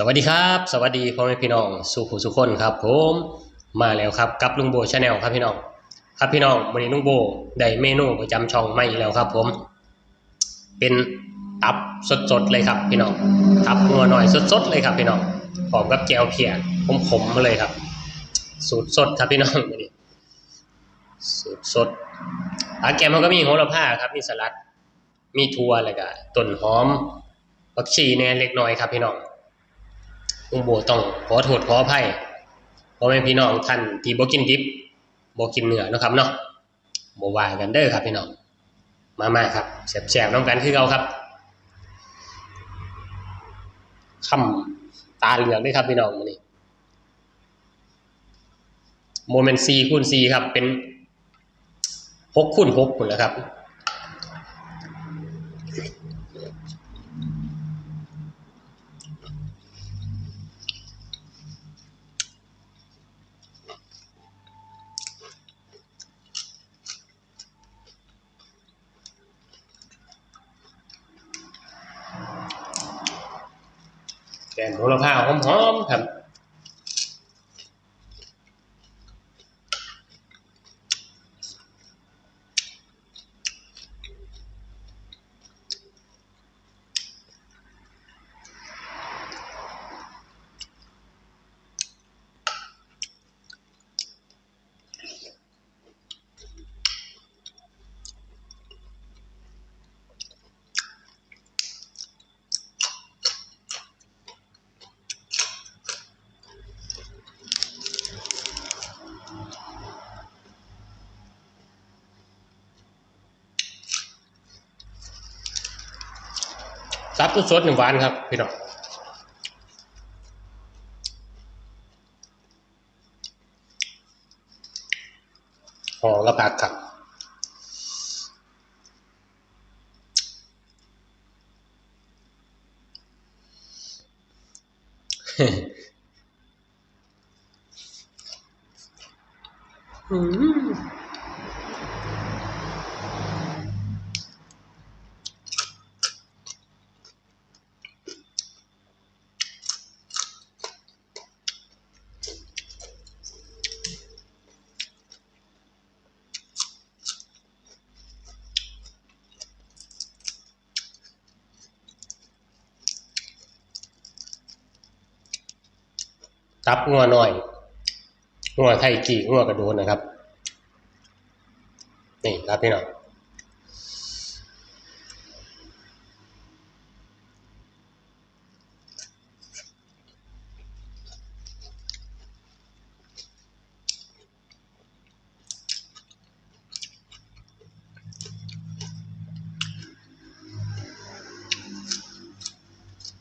สวัสดีครับ สวัสดีพ่อแม่พี่น้องสุขุสุขคนครับผมมาแล้วครับกับลุงโบชาแนลครับพี่น้องครับพี่น้องวันนี้ลุงโบได้เมนูประจำช่องใหม่อีกแล้วครับ ผม เป็นตับสดๆเลยครับ พี่น้องตับงัวหน่อยสดๆเลยครับ พี่น้องพร้อมกับแกวเพียขมๆมาเลยครับ สูตรสดครับพี่น้องวันนี้สูตรสดอาแกมมันก็มีโหระพาครับมีสลัด มีถั่วอะไรก็ต้นหอมผักชีแน่เล็กน้อยครับพี่น้อง ลุงโบต้องขอโทษขออภัยพ่อแม่พี่น้องท่านที่บ่กินดิบบ่กินเนื้อนะครับเนาะบ่ว่ากันเด้อครับพี่น้องมามาครับแซ่บๆน้ำกันคือเก่าครับคำตาเหลืองด้วยครับพี่น้องนี้โมเมนต์4คูณ4ครับ เป็น6คูณ6พุ่นแหละครับ แกงโหระพาหอมๆครับ ซับสดๆหนึ่งหวานครับ พี่น้องหอระปักครับอืม ตับงัวหน่อยงัวไทยกี่งัวกระโดนนะครับ นี่ครับพี่น้อง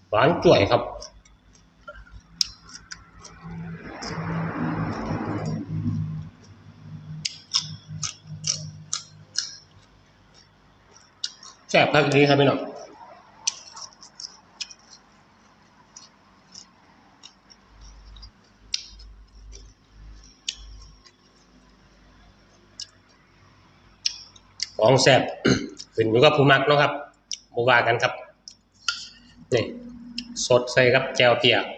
หวานจ่วยครับ แซ่บครับนี้ครับพี่น้องของแซ่บขึ้นอยู่กับผู้มักเนาะครับบ่ว่ากันครับ นี่ สดใส่ครับแจวเปียก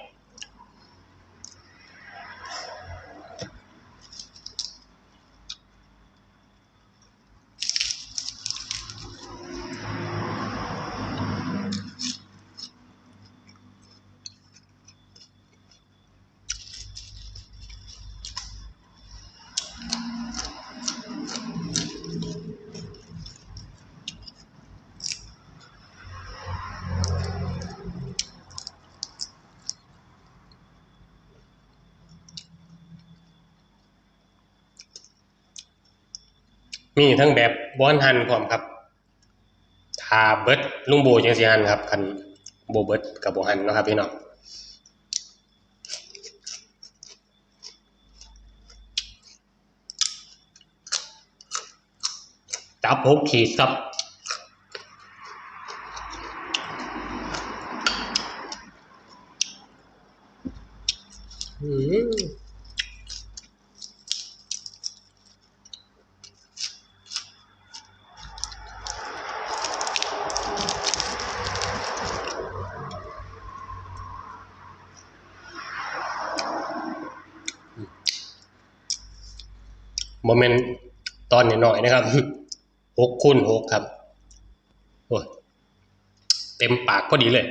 มีทั้งแบบบอนหันพร้อมครับทาเบิดลุงโบจังสิหันครับคันโบเบิดกับโบหันนะครับพี่น้องจับหกขีดครับอืม โมเมนต์ตอนน้อยๆนะครับหกคูณหกครับโอ้เต็มปากพอดีเลย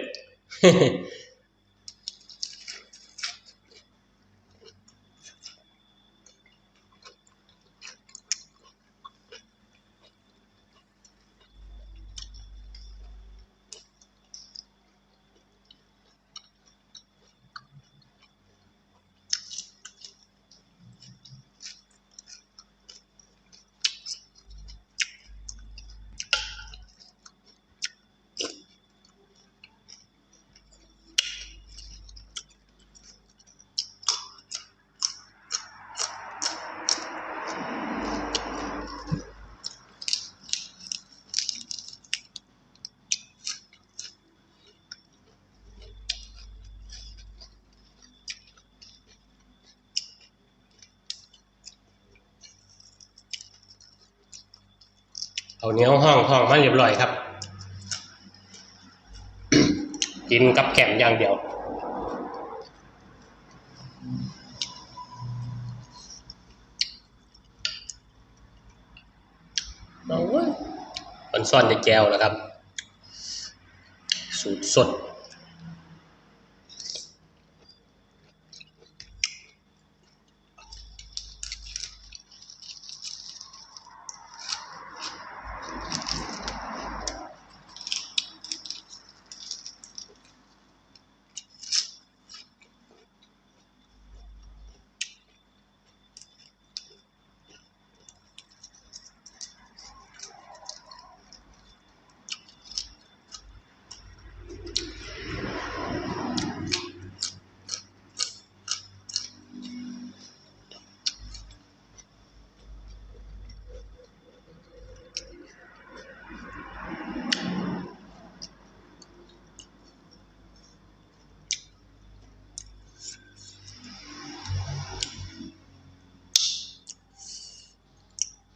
เอาเนี้ยห้องห้องมันเรียบร้อยครับ กินกับแก้มอย่างเดียวเอาเว้ยมันซ่อนในแก้วแล้วครับ สูตรสด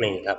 นี่ครับ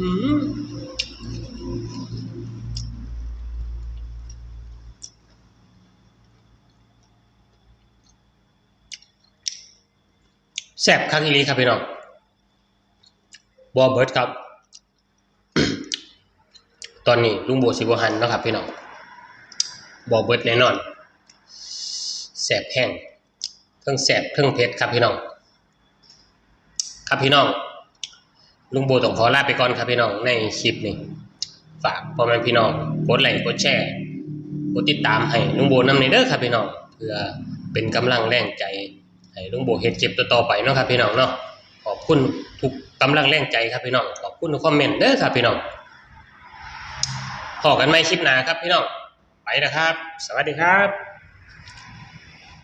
อืมแซ่บคักอีลีครับพี่น้องบอเบิร์ดครับ ตอนนี้ลุงโบสิบหันนะครับพี่น้องบอเบิร์ดแน่นอนแซ่บแห้งเครื่องแซ่บเครื่องเผ็ดครับพี่น้อง ครับพี่น้อง ลุงโบต้องขอลาไปก่อนครับพี่น้องในคลิปนี้ฝากพ่อแม่พี่น้องกดไลค์กดแชร์กดติดตามให้ลุงโบนำในเด้อครับพี่น้องเพื่อเป็นกำลังแรงใจให้ลุงโบเฮ็ดเก็บต่อไปเนาะครับพี่น้องเนาะขอบคุณทุกกำลังแรงใจครับพี่น้องขอบคุณทุกคอมเมนต์เด้อครับพี่น้องพอกันใหมคลิปหน้าครับพี่น้องไปนะครับ สวัสดีครับ